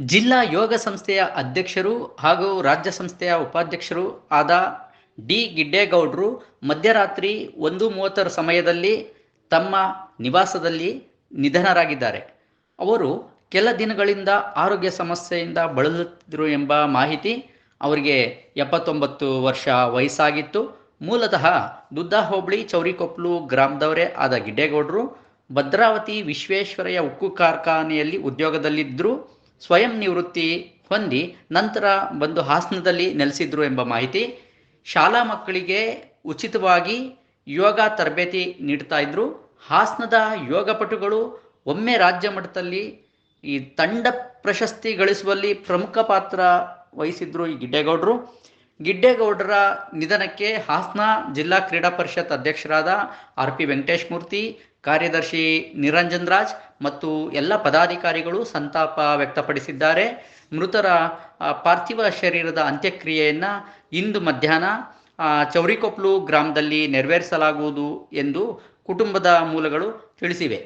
ಜಿಲ್ಲಾ ಯೋಗ ಸಂಸ್ಥೆಯ ಅಧ್ಯಕ್ಷರು ಹಾಗೂ ರಾಜ್ಯ ಸಂಸ್ಥೆಯ ಉಪಾಧ್ಯಕ್ಷರು ಆದ ಡಿ ಗಿಡ್ಡೇಗೌಡರು ಮಧ್ಯರಾತ್ರಿ ಒಂದು ಮೂವತ್ತರ ಸಮಯದಲ್ಲಿ ತಮ್ಮ ನಿವಾಸದಲ್ಲಿ ನಿಧನರಾಗಿದ್ದಾರೆ. ಅವರು ಕೆಲ ದಿನಗಳಿಂದ ಆರೋಗ್ಯ ಸಮಸ್ಯೆಯಿಂದ ಬಳಲುತ್ತಿದ್ದರು ಎಂಬ ಮಾಹಿತಿ ಅವರಿಗೆ ಎಪ್ಪತ್ತೊಂಬತ್ತು ವರ್ಷ ವಯಸ್ಸಾಗಿತ್ತು. ಮೂಲತಃ ದುದ್ದಾ ಹೋಬಳಿ ಚೌರಿಕೊಪ್ಲು ಗ್ರಾಮದವರೇ ಆದ ಗಿಡ್ಡೇಗೌಡರು ಭದ್ರಾವತಿ ವಿಶ್ವೇಶ್ವರಯ್ಯ ಉಕ್ಕು ಕಾರ್ಖಾನೆಯಲ್ಲಿ ಉದ್ಯೋಗದಲ್ಲಿದ್ದರು. ಸ್ವಯಂ ನಿವೃತ್ತಿ ಹೊಂದಿ ನಂತರ ಬಂದು ಹಾಸನದಲ್ಲಿ ನೆಲೆಸಿದ್ರು ಎಂಬ ಮಾಹಿತಿ ಶಾಲಾ ಮಕ್ಕಳಿಗೆ ಉಚಿತವಾಗಿ ಯೋಗ ತರಬೇತಿ ನೀಡ್ತಾ ಇದ್ರು. ಹಾಸನದ ಯೋಗಪಟುಗಳು ಒಮ್ಮೆ ರಾಜ್ಯ ಮಟ್ಟದಲ್ಲಿ ಈ ತಂಡ ಪ್ರಶಸ್ತಿ ಗಳಿಸುವಲ್ಲಿ ಪ್ರಮುಖ ಪಾತ್ರ ವಹಿಸಿದ್ರು ಈ ಗಿಡ್ಡೇಗೌಡರು. ಗಿಡ್ಡೇಗೌಡರ ನಿಧನಕ್ಕೆ ಹಾಸನ ಜಿಲ್ಲಾ ಕ್ರೀಡಾ ಪರಿಷತ್ ಅಧ್ಯಕ್ಷರಾದ ಆರ್ ಪಿ ವೆಂಕಟೇಶ್ ಮೂರ್ತಿ ಕಾರ್ಯದರ್ಶಿ ನಿರಂಜನ್ ರಾಜ್ ಮತ್ತು ಎಲ್ಲ ಪದಾಧಿಕಾರಿಗಳು ಸಂತಾಪ ವ್ಯಕ್ತಪಡಿಸಿದ್ದಾರೆ. ಮೃತರ ಪಾರ್ಥಿವ ಶರೀರದ ಅಂತ್ಯಕ್ರಿಯೆಯನ್ನು ಇಂದು ಮಧ್ಯಾಹ್ನ ಚೌರಿಕೊಪ್ಲು ಗ್ರಾಮದಲ್ಲಿ ನೆರವೇರಿಸಲಾಗುವುದು ಎಂದು ಕುಟುಂಬದ ಮೂಲಗಳು ತಿಳಿಸಿವೆ.